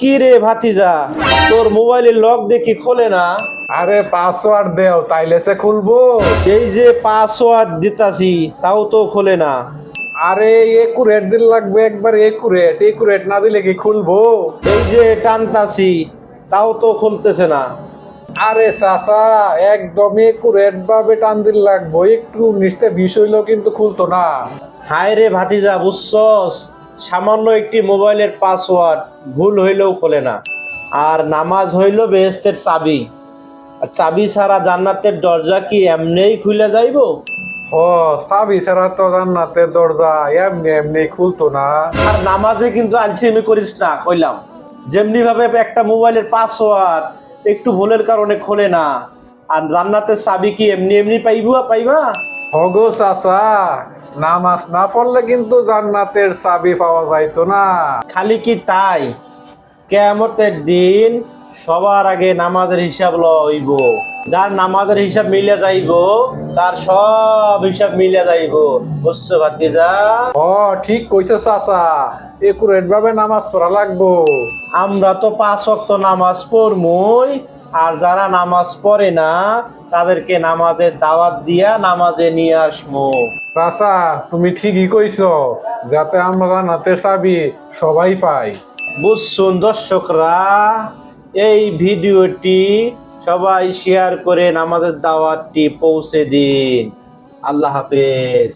কি রে ভাতিজা? তোর মোবাইলের লক দেখি খোলে না? আরে পাসওয়ার্ড দেও তাইলে সে খুলবো। এই যে পাসওয়ার্ড দিতাছি তাও তো খোলে না। আরে একুরেট দিন লাগবে একবার একুরেট একুরেট না দিলে কি খুলবো? এই যে টানতাছি তাও তো খুলতেছে না। আরে চাচা একদম একুরেট ভাবে টান দিন লাগবো একটু নিচতে বিষ হইলেও কিন্তু খুলতো না। হায় রে ভাতিজা বুঝছস? সামান্য একটি মোবাইলের পাসওয়ার্ড ভুল হইলেও খোলে না। আর নামাজ হইল বেহেস্তের চাবি। আর চাবি ছাড়া জান্নাতের দরজা কি এমনিই খুলে যাইবো? ও সাবি ছাড়া তো জান্নাতের দরজা এমনি এমনি খুলতো না। আর নামাজে কিন্তু আলসেমি করিস না কইলাম। যেমনি ভাবে একটা মোবাইলের পাসওয়ার্ড একটু ভুলের কারণে খোলে না আর জান্নাতের চাবি কি এমনি এমনি পাইবা পাইবা? হগো চাচা নামাজ না পড়লে কিন্তু জান্নাতের চাবি পাওয়া যাইতো না। খালি কি তাই? কেয়ামতের দিন সবার আগে নামাজের হিসাব লইব। যার নামাজের হিসাব মিলে যাইব তার সব হিসাব মিলে যাইব। বুঝছ ভাতিজা? ও ঠিক কইছে চাচা। একুরেট ভাবে নামাজ পড়া লাগবো। আমরা তো পাঁচ ওয়াক্ত নামাজ পড়মই আর যারা নামাজ পড়ে না তাদেরকে নামাজের দাওয়াত দিয়া নামাজে নিয়ে আসমো চাচা তুমি ঠিকই কইছো যাতে আমরা নাতে চাবি সবাই পাই। বুঝছুন দর্শকরা এই ভিডিওটি সবাই শেয়ার করে নামাজের দাওয়াতটি পৌঁছে দিন। আল্লাহ হাফেজ।